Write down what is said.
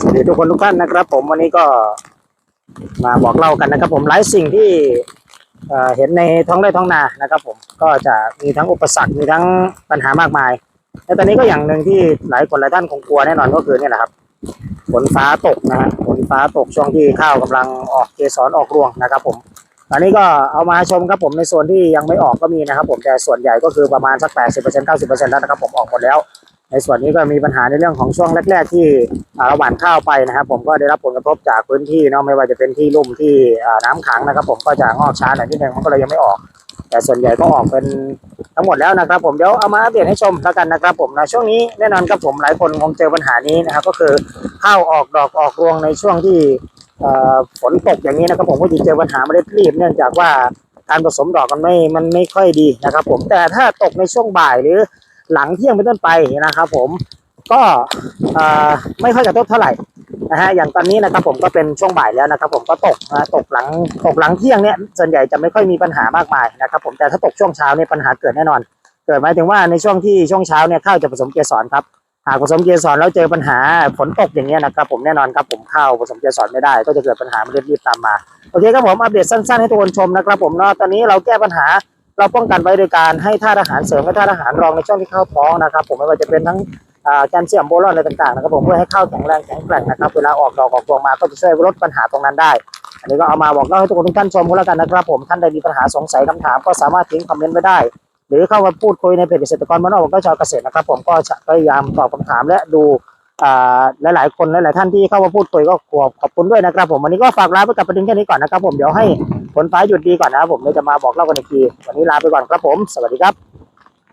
สวัสดีทุกคนทุกท่านนะครับ ผมวันนี้ก็มาบอกเล่ากันนะครับ ผมหลายสิ่งที่เห็นในท้องไร่ท้องนานะครับ ผมก็จะมีทั้งอุปสรรคมีทั้งปัญหามากมายและตอนนี้ก็อย่างหนึ่งที่หลายคนหลายท่านคงกลัวแน่นอนก็คือเนี่ยแหละครับฝนฟ้าตกนะฮะฝนฟ้าตกช่วงที่ข้าวกำลังออกเกสรออกรวงนะครับ ผม ตอนนี้ก็เอามาชมครับผมในส่วนที่ยังไม่ออกก็มีนะครับ ผมแต่ส่วนใหญ่ก็คือประมาณสัก80% 90%แล้วนะครับ ผมออกหมดแล้ว ในส่วนนี้ก็มีปัญหาในเรื่องของช่วงแรก ๆ ที่เราหว่านข้าวไปนะครับ ผมก็ได้รับผลกระทบจากพื้นที่เนาะไม่ว่าจะเป็นที่ลุ่มที่น้ำขังนะครับ ผมก็จะงอกช้าหน่อยนิดนึงมันก็เลยยังไม่ออก แต่ส่วนใหญ่ก็ออกเป็นทั้งหมดแล้วนะครับ ผมเดี๋ยวเอามาอัปเดตให้ชมแล้วกันนะครับ ผมนะช่วงนี้แน่นอนครับผมหลายคนคงเจอปัญหานี้นะครับ ก็คือข้าวออกดอกออกรวงในช่วงที่ฝนตกอย่างนี้นะครับผมก็จะเจอปัญหาเมล็ดรีบเนื่องจากว่าการผสมดอกมันไม่มันไม่ค่อยดีนะครับ ผมแต่ถ้าตกในช่วงบ่ายหรือ หลังเที่ยงเป็นต้นไปนะครับผมก็ไม่ค่อยกระทบเท่าไหร่นะฮะอย่างตอนนี้นะครับผมก็เป็นช่วงบ่ายแล้วนะครับผมก็ตกนะตกหลังตกหลังเที่ยงเนี่ยส่วนใหญ่จะไม่ค่อยมีปัญหามากมายนะครับผมแต่ถ้าตกช่วงเช้าเนี่ยปัญหาเกิดแน่นอน เกิดหมายถึงว่าในช่วงที่ช่วงเช้าเนี่ยข้าวจะผสมเกสรครับหากผสมเกสรแล้วเจอปัญหาฝนตกอย่างเงี้ยนะครับผมแน่นอนครับผมข้าวผสมเกสรไม่ได้ ก็จะเกิดปัญหาเมล็ดรีบตามมาโอเคครับผมอัปเดตสั้นๆให้ทุกคนชมนะครับผมเนาะตอนนี้เราแก้ปัญหา เราป้องกันไว้โดยการให้ธาตุอาหารเสริมและธาตุอาหารรองในช่วงที่เข้าท้องนะครับ ผมไม่ว่าจะเป็นทั้งแคลเซียมโบรอนอะไรต่างๆนะครับผมเพื่อให้ข้าวแข็งแรงแข็งแกร่งนะครับเวลาออกดอกออกรวงมาก็จะช่วยลดปัญหาตรงนั้นได้ อันนี้ก็เอามาบอกเล่าให้ทุกคนทุกท่านชมก็แล้วกันนะครับ ผมท่านใดมีปัญหาสงสัยคำถามก็สามารถทิ้งคอมเมนต์ไว้ได้ หรือเข้ามาพูดคุยในเพจเกษตรกรมานอกก็ชาวเกษตรนะครับ ผมก็จะพยายามตอบคำถามและดูอ่าหลายๆคนหลายๆท่านที่เข้ามาพูดคุยก็ขอบขอบคุณด้วยนะครับ ผมวันนี้ก็ฝากลาไปกับประเด็นแค่นี้ก่อนนะครับ ผมเดี๋ยวให้ ฝนฟ้าหยุดดีก่อนนะครับผมเดี๋ยวจะมาบอกเล่ากันอีกที วันนี้ลาไปก่อนครับผม สวัสดีครับ